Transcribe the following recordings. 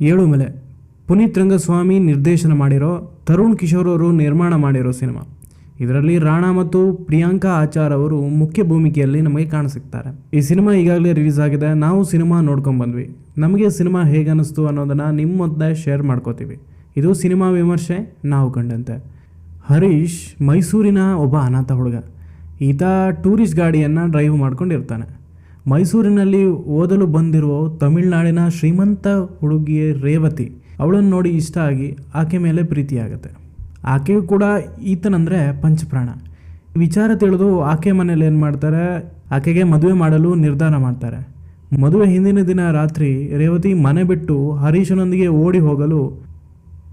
ಏಳುಮಲೆ ಪುನೀತ್ ರಂಗಸ್ವಾಮಿ ನಿರ್ದೇಶನ ಮಾಡಿರೋ ತರುಣ್ ಕಿಶೋರ್ ಅವರು ನಿರ್ಮಾಣ ಮಾಡಿರೋ ಸಿನಿಮಾ. ಇದರಲ್ಲಿ ರಾಣಾ ಮತ್ತು ಪ್ರಿಯಾಂಕಾ ಆಚಾರ್ ಅವರು ಮುಖ್ಯ ಭೂಮಿಕೆಯಲ್ಲಿ ನಮಗೆ ಕಾಣಿಸುತ್ತಾರೆ. ಈ ಸಿನಿಮಾ ಈಗಾಗಲೇ ರಿಲೀಸ್ ಆಗಿದೆ. ನಾವು ಸಿನಿಮಾ ನೋಡ್ಕೊಂಡು ಬಂದ್ವಿ. ನಮಗೆ ಸಿನಿಮಾ ಹೇಗೆ ಅನ್ನಿಸ್ತು ಅನ್ನೋದನ್ನು ನಿಮ್ಮ ಶೇರ್ ಮಾಡ್ಕೋತೀವಿ. ಇದು ಸಿನಿಮಾ ವಿಮರ್ಶೆ, ನಾವು ಕಂಡಂತೆ. ಹರೀಶ್ ಮೈಸೂರಿನ ಒಬ್ಬ ಅನಾಥ ಹುಡುಗ. ಈತ ಟೂರಿಸ್ಟ್ ಗಾಡಿಯನ್ನು ಡ್ರೈವ್ ಮಾಡ್ಕೊಂಡಿರ್ತಾನೆ. ಮೈಸೂರಿನಲ್ಲಿ ಓದಲು ಬಂದಿರುವ ತಮಿಳುನಾಡಿನ ಶ್ರೀಮಂತ ಹುಡುಗಿಯ ರೇವತಿ. ಅವಳನ್ನು ನೋಡಿ ಇಷ್ಟ ಆಗಿ ಆಕೆ ಮೇಲೆ ಪ್ರೀತಿಯಾಗುತ್ತೆ. ಆಕೆಗೂ ಕೂಡ ಈತನಂದರೆ ಪಂಚಪ್ರಾಣ. ವಿಚಾರ ತಿಳಿದು ಆಕೆ ಮನೇಲಿ ಏನು ಮಾಡ್ತಾರೆ? ಆಕೆಗೆ ಮದುವೆ ಮಾಡಲು ನಿರ್ಧಾರ ಮಾಡ್ತಾರೆ. ಮದುವೆ ಹಿಂದಿನ ದಿನ ರಾತ್ರಿ ರೇವತಿ ಮನೆ ಬಿಟ್ಟು ಹರೀಶನೊಂದಿಗೆ ಓಡಿ ಹೋಗಲು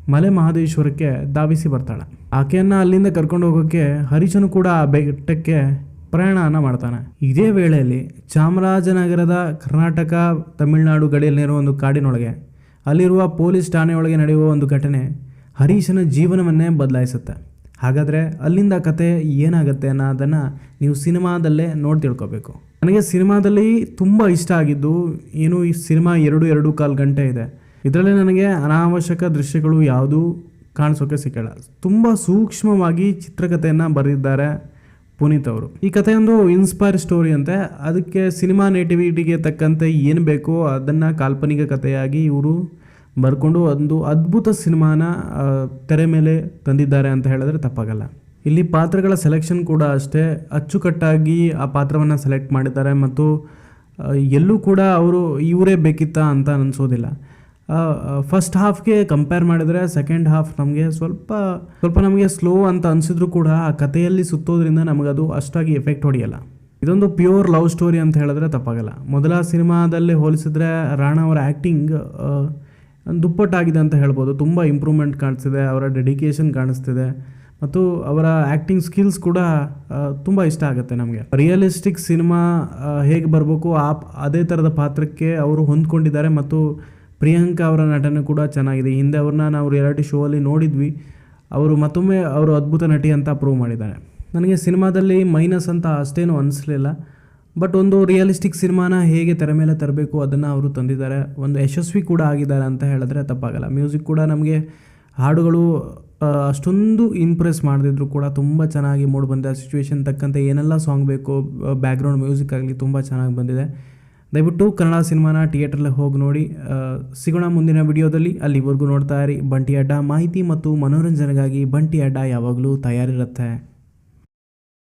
ಮಲೆ ಮಹದೇಶ್ವರಕ್ಕೆ ಧಾವಿಸಿ ಬರ್ತಾಳೆ. ಆಕೆಯನ್ನು ಅಲ್ಲಿಂದ ಕರ್ಕೊಂಡು ಹೋಗೋಕ್ಕೆ ಹರೀಶನು ಕೂಡ ಆ ಬೆಟ್ಟಕ್ಕೆ ಪ್ರಯಾಣನ ಮಾಡ್ತಾನೆ. ಇದೇ ವೇಳೆಯಲ್ಲಿ ಚಾಮರಾಜನಗರದ ಕರ್ನಾಟಕ, ತಮಿಳುನಾಡು ಗಡಿಯಲ್ಲಿರುವ ಒಂದು ಕಾಡಿನೊಳಗೆ, ಅಲ್ಲಿರುವ ಪೊಲೀಸ್ ಠಾಣೆಯೊಳಗೆ ನಡೆಯುವ ಒಂದು ಘಟನೆ ಹರೀಶನ ಜೀವನವನ್ನೇ ಬದಲಾಯಿಸುತ್ತೆ. ಹಾಗಾದರೆ ಅಲ್ಲಿಂದ ಕತೆ ಏನಾಗುತ್ತೆ ಅನ್ನೋದನ್ನು ನೀವು ಸಿನಿಮಾದಲ್ಲೇ ನೋಡಿ ತಿಳ್ಕೊಬೇಕು. ನನಗೆ ಸಿನಿಮಾದಲ್ಲಿ ತುಂಬ ಇಷ್ಟ ಆಗಿದ್ದು, ಏನು ಈ ಸಿನಿಮಾ ಎರಡು ಎರಡು ಕಾಲು ಗಂಟೆ ಇದೆ. ಇದರಲ್ಲಿ ನನಗೆ ಅನಾವಶ್ಯಕ ದೃಶ್ಯಗಳು ಯಾವುದೂ ಕಾಣಿಸೋಕೆ ಸಿಕ್ಕಲ್ಲ. ತುಂಬ ಸೂಕ್ಷ್ಮವಾಗಿ ಚಿತ್ರಕಥೆಯನ್ನು ಬರೆದಿದ್ದಾರೆ. ಪುನೀತ್ ಅವರು. ಈ ಕಥೆಯೊಂದು ಇನ್ಸ್ಪೈರ್ ಸ್ಟೋರಿ ಅಂತೆ. ಅದಕ್ಕೆ ಸಿನಿಮಾ ನೇಟಿವಿಟಿಗೆ ತಕ್ಕಂತೆ ಏನು ಬೇಕೋ ಅದನ್ನು ಕಾಲ್ಪನಿಕ ಕಥೆಯಾಗಿ ಇವರು ಬರ್ಕೊಂಡು ಒಂದು ಅದ್ಭುತ ಸಿನಿಮಾನ ತೆರೆ ಮೇಲೆ ತಂದಿದ್ದಾರೆ ಅಂತ ಹೇಳಿದ್ರೆ ತಪ್ಪಾಗಲ್ಲ. ಇಲ್ಲಿ ಪಾತ್ರಗಳ ಸೆಲೆಕ್ಷನ್ ಕೂಡ ಅಷ್ಟೇ. ಅಚ್ಚುಕಟ್ಟಾಗಿ ಆ ಪಾತ್ರವನ್ನು ಸೆಲೆಕ್ಟ್ ಮಾಡಿದ್ದಾರೆ ಮತ್ತು ಎಲ್ಲೂ ಕೂಡ ಅವರು ಇವರೇ ಬೇಕಿತ್ತ ಅಂತ ಅನಿಸೋದಿಲ್ಲ. ಫಸ್ಟ್ ಹಾಫ್ಗೆ ಕಂಪೇರ್ ಮಾಡಿದರೆ ಸೆಕೆಂಡ್ ಹಾಫ್ ನಮಗೆ ಸ್ವಲ್ಪ ಸ್ವಲ್ಪ ನಮಗೆ ಸ್ಲೋ ಅಂತ ಅನಿಸಿದ್ರು ಕೂಡ ಆ ಕಥೆಯಲ್ಲಿ ಸುತ್ತೋದ್ರಿಂದ ನಮಗದು ಅಷ್ಟಾಗಿ ಎಫೆಕ್ಟ್ ಹೊಡೆಯಲ್ಲ. ಇದೊಂದು ಪ್ಯೂರ್ ಲವ್ ಸ್ಟೋರಿ ಅಂತ ಹೇಳಿದ್ರೆ ತಪ್ಪಾಗಲ್ಲ. ಮೊದಲ ಸಿನಿಮಾದಲ್ಲಿ ಹೋಲಿಸಿದ್ರೆ ರಾಣಾ ಅವರ ಆ್ಯಕ್ಟಿಂಗ್ ದುಪ್ಪಟ್ಟಾಗಿದೆ ಅಂತ ಹೇಳ್ಬೋದು. ತುಂಬ ಇಂಪ್ರೂವ್ಮೆಂಟ್ ಕಾಣಿಸ್ತಿದೆ ಅವರ ಡೆಡಿಕೇಶನ್ ಕಾಣಿಸ್ತಿದೆ. ಮತ್ತು ಅವರ ಆ್ಯಕ್ಟಿಂಗ್ ಸ್ಕಿಲ್ಸ್ ಕೂಡ ತುಂಬ ಇಷ್ಟ ಆಗುತ್ತೆ ನಮಗೆ. ರಿಯಲಿಸ್ಟಿಕ್ ಸಿನಿಮಾ ಹೇಗೆ ಬರಬೇಕು, ಆ, ಅದೇ ಥರದ ಪಾತ್ರಕ್ಕೆ ಅವರು ಹೊಂದ್ಕೊಂಡಿದ್ದಾರೆ ಮತ್ತು ಪ್ರಿಯಾಂಕಾ ಅವರ ನಟನೆ ಕೂಡ ಚೆನ್ನಾಗಿದೆ. ಹಿಂದೆ ಅವ್ರನ್ನ ನಾವು ರಿಯಾಲಿಟಿ ಶೋ ಅಲ್ಲಿ ನೋಡಿದ್ವಿ. ಅವರು ಮತ್ತೊಮ್ಮೆ ಅವರು ಅದ್ಭುತ ನಟಿ ಅಂತ ಪ್ರೂವ್ ಮಾಡಿದ್ದಾರೆ. ನನಗೆ ಸಿನಿಮಾದಲ್ಲಿ ಮೈನಸ್ ಅಂತ ಅಷ್ಟೇನು ಅನಿಸ್ಲಿಲ್ಲ. ಬಟ್ ಒಂದು ರಿಯಲಿಸ್ಟಿಕ್ ಸಿನಿಮಾನ ಹೇಗೆ ತೆರೆ ಮೇಲೆ ತರಬೇಕು ಅದನ್ನು ಅವರು ತಂದಿದ್ದಾರೆ. ಒಂದು ಯಶಸ್ವಿ ಕೂಡ ಆಗಿದ್ದಾರೆ ಅಂತ ಹೇಳಿದ್ರೆ ತಪ್ಪಾಗಲ್ಲ. ಮ್ಯೂಸಿಕ್ ಕೂಡ ನಮಗೆ ಹಾಡುಗಳು ಅಷ್ಟೊಂದು ಇಂಪ್ರೆಸ್ ಮಾಡದಿದ್ರು ಕೂಡ ತುಂಬ ಚೆನ್ನಾಗಿ ಮೂಡ್ ಬಂದಿದೆ. ಸಿಚುವೇಶನ್ ತಕ್ಕಂತೆ ಏನೆಲ್ಲ ಸಾಂಗ್ ಬೇಕು ಬ್ಯಾಕ್ಗ್ರೌಂಡ್ ಮ್ಯೂಸಿಕ್ ಆಗಲಿ ತುಂಬ ಚೆನ್ನಾಗಿ ಬಂದಿದೆ. ದಯವಿಟ್ಟು ಕನ್ನಡ ಸಿನಿಮಾನ ಥಿಯೇಟ್ರಲ್ಲಿ ಹೋಗಿ ನೋಡಿ. ಸಿಗೋಣ ಮುಂದಿನ ವಿಡಿಯೋದಲ್ಲಿ. ಅಲ್ಲಿವರೆಗೂ ನೋಡ್ತಾ ಇರಿ. ಬಂಟಿ ಅಡ್ಡ ಮಾಹಿತಿ ಮತ್ತು ಮನೋರಂಜನೆಗಾಗಿ ಬಂಟಿ ಅಡ್ಡ ಯಾವಾಗಲೂ ತಯಾರಿರುತ್ತೆ.